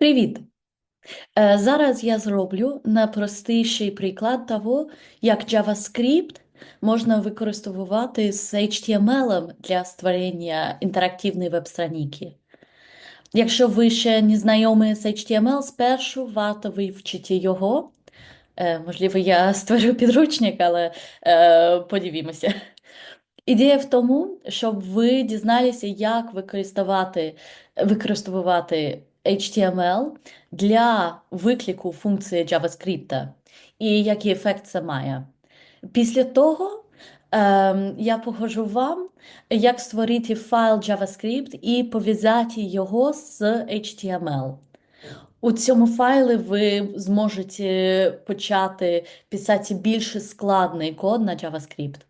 Привіт! Е, Зараз я зроблю найпростіший приклад того, як JavaScript можна використовувати з HTML для створення інтерактивної веб-страніки. Якщо ви ще не знайомі з HTML, спершу варто вивчити його. Е, Можливо, я створю підручник, але е, подивімося. Ідея в тому, щоб ви дізналися, як використовувати, використовувати HTML для виклику функції JavaScript і який ефект це має. Після того ем, я покажу вам, як створити файл JavaScript і пов'язати його з HTML. У цьому файлі ви зможете почати писати більш складний код на JavaScript.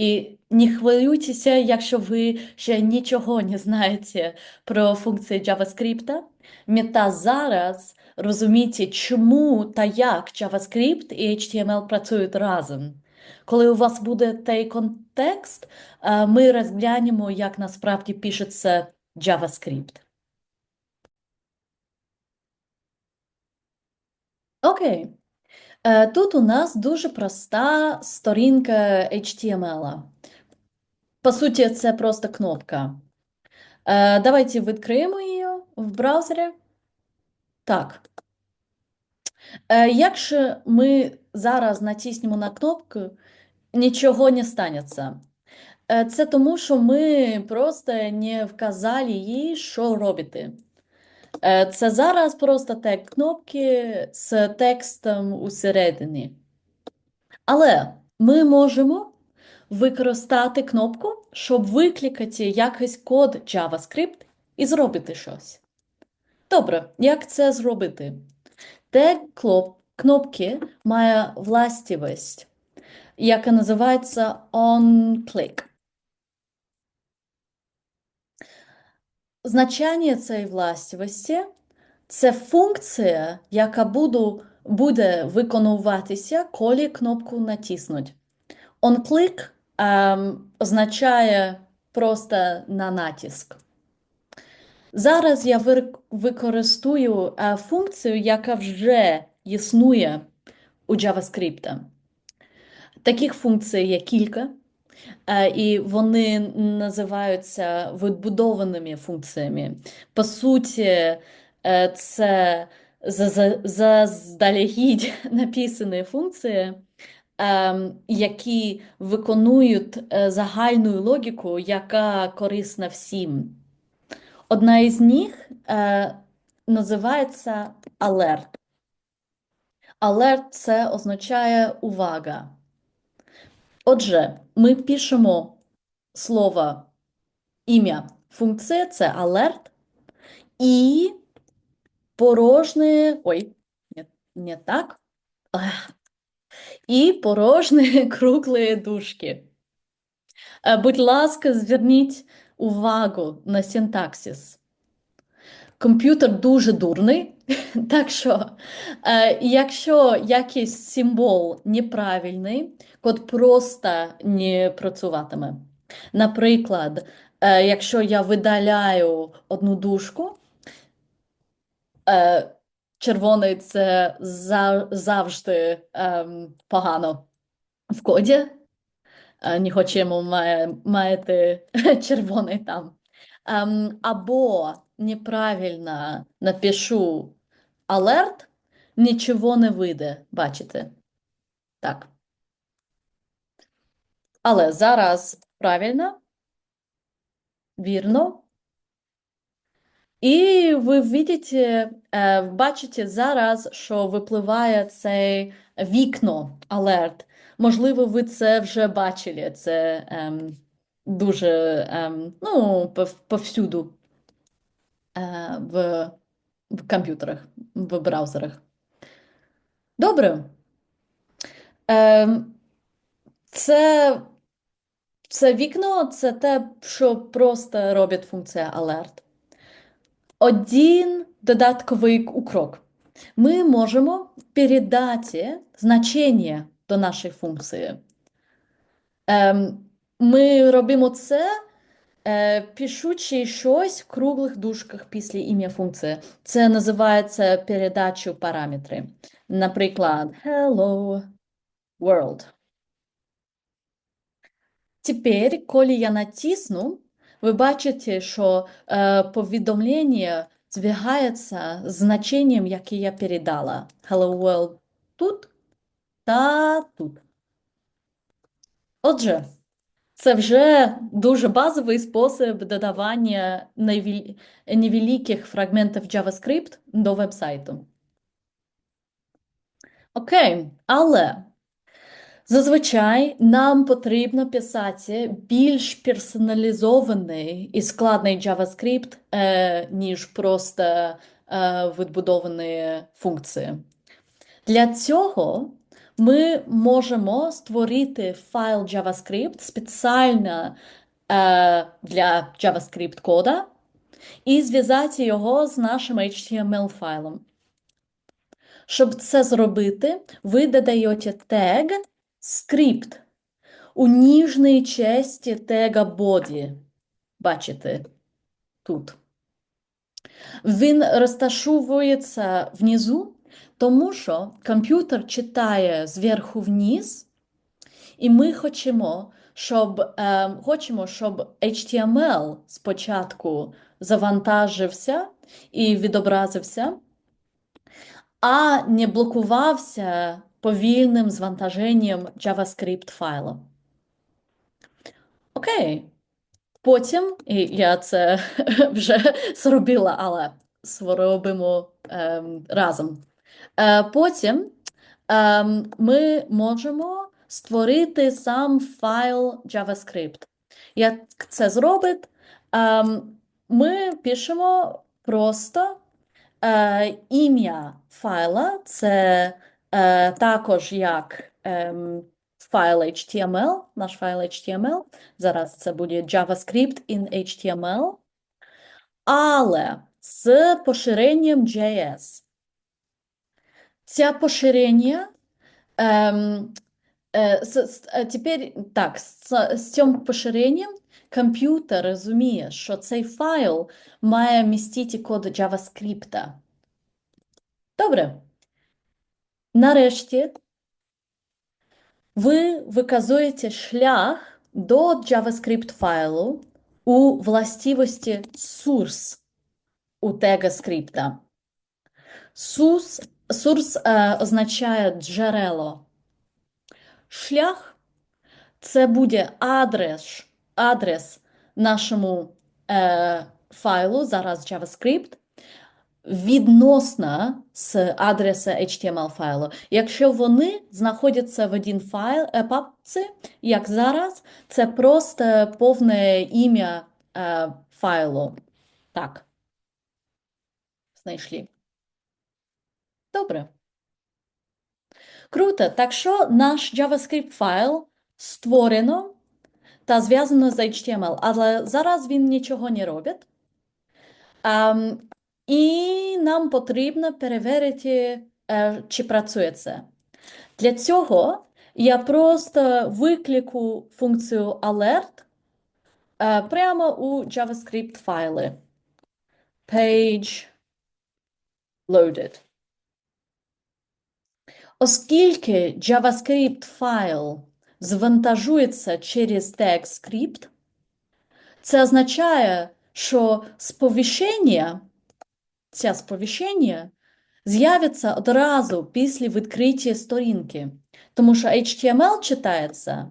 І не хвилюйтеся, якщо ви ще нічого не знаєте про функції JavaScript. Мета зараз розуміти, чому та як JavaScript і HTML працюють разом. Коли у вас буде той контекст, е, ми розглянемо, як насправді пишеться JavaScript. Окей. Е, Тут у нас дуже проста сторінка HTML. По суті, це просто кнопка. Е, Давайте відкриємо її в браузері. Так. Е, Якщо ми зараз натиснемо на кнопку, нічого не станеться. Це тому, що ми просто не вказали їй, що робити. Е, Це зараз просто тег кнопки з текстом усередині. Але ми можемо використати кнопку, щоб викликати якийсь код JavaScript і зробити щось. Добре, як це зробити? Тег кнопки має властивість, яка називається onClick. Значення цієї властивості це функція, яка буду, буде виконуватися, коли кнопку натиснуть. OnClick ем, означає просто на натиск. Зараз я використовую е, функцію, яка вже існує у JavaScript. Таких функцій є кілька, і вони називаються відбудованими функціями. По суті, е, це заздалегідь написані функції, ем, які виконують е, загальну логіку, яка корисна всім. Одна із них е, називається alert. Alert – це означає увага. Отже, ми пишемо слово ім'я функції – це alert, і порожні, ой, не, не так, і порожні круглі дужки. Е, Будь ласка, зверніть увагу на синтаксис. Комп'ютер дуже дурний, так що, е, якщо якийсь символ неправильний, код просто не працюватиме. Наприклад, е, якщо я видаляю одну дужку, е, червоний це зав- завжди ем, погано в коді. Не хочемо маєте червоний там. Ем, або неправильно напишу алерт, нічого не вийде, бачите? Так. Але зараз правильно, вірно. І ви бачите, е, бачите зараз, що випливає це вікно алерт. Можливо, ви це вже бачили. Це ем, дуже ем, ну, повсюду в, в комп'ютерах, в браузерах. Добре. Ем, це, це вікно це те, що просто робить функція alert. Один додатковий крок. Ми можемо передати значення до нашої функції. Ем, ми робимо це Е, пишучи щось в круглих дужках після ім'я функції. Це називається передачу параметри. Наприклад, hello world. Тепер, коли я натисну, ви бачите, що е, повідомлення збігається з значенням, яке я передала. Hello world тут та тут. Отже, це вже дуже базовий спосіб додавання невеликих фрагментів JavaScript до вебсайту. Окей, але зазвичай нам потрібно писати більш персоналізований і складний JavaScript, е, ніж просто е, відбудовані функції. Для цього ми можемо створити файл JavaScript спеціально е, для JavaScript кода і зв'язати його з нашим HTML-файлом. Щоб це зробити, ви додаєте тег script у ніжній часті тега body. Бачите тут. Він розташовується внизу, тому що комп'ютер читає зверху вниз, і ми хочемо, щоб, е, хочемо, щоб HTML спочатку завантажився і відобразився, а не блокувався повільним звантаженням JavaScript файлу. Окей. Потім, і я це вже зробила, але зробимо ем, разом. Е, потім ем, ми можемо створити сам файл JavaScript. Як це зробить? Ем, ми пишемо просто е, ім'я файла, це е, також як ем, файл HTML, наш файл HTML. Зараз це буде JavaScript in HTML, але з поширенням JS. Це поширення ем, е, с, с, е, тепер так, з, з цим поширенням комп'ютер розуміє, що цей файл має містити код JavaScript. Добре. Нарешті ви виказуєте шлях до JavaScript файлу у властивості source у тега скрипта. Source, source е, означає джерело. Шлях це буде адрес, адрес нашому е, файлу, зараз JavaScript, відносно з адреса HTML файлу. Якщо вони знаходяться в один файл, е, папці, як зараз, це просто повне ім'я е, файлу. Так. Знайшли. Добре. Круто. Так що наш JavaScript файл створено та зв'язано з HTML, але зараз він нічого не робить. Um, і нам потрібно перевірити, е, чи працює це. Для цього я просто виклику функцію alert е, прямо у JavaScript файли. Page loaded. Оскільки JavaScript файл звантажується через тег це означає, що сповіщення, це сповіщення з'явиться одразу після відкриття сторінки, тому що HTML читається,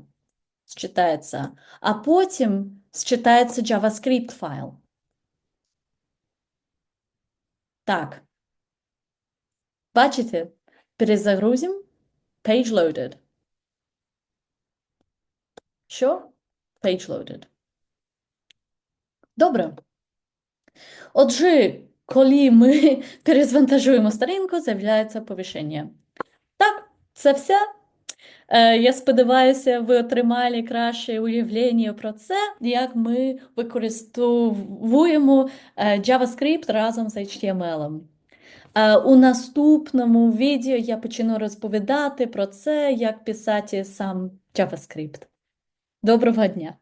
читається, а потім считається JavaScript файл. Так. Бачите? Перезагрузим. Page loaded. Що? Page loaded. Добре. Отже, коли ми перезвантажуємо сторінку, з'являється повішення. Так, це все. Е, Я сподіваюся, ви отримали краще уявлення про це, як ми використовуємо е, JavaScript разом з HTML. Е, У наступному відео я почну розповідати про це, як писати сам JavaScript. Доброго дня!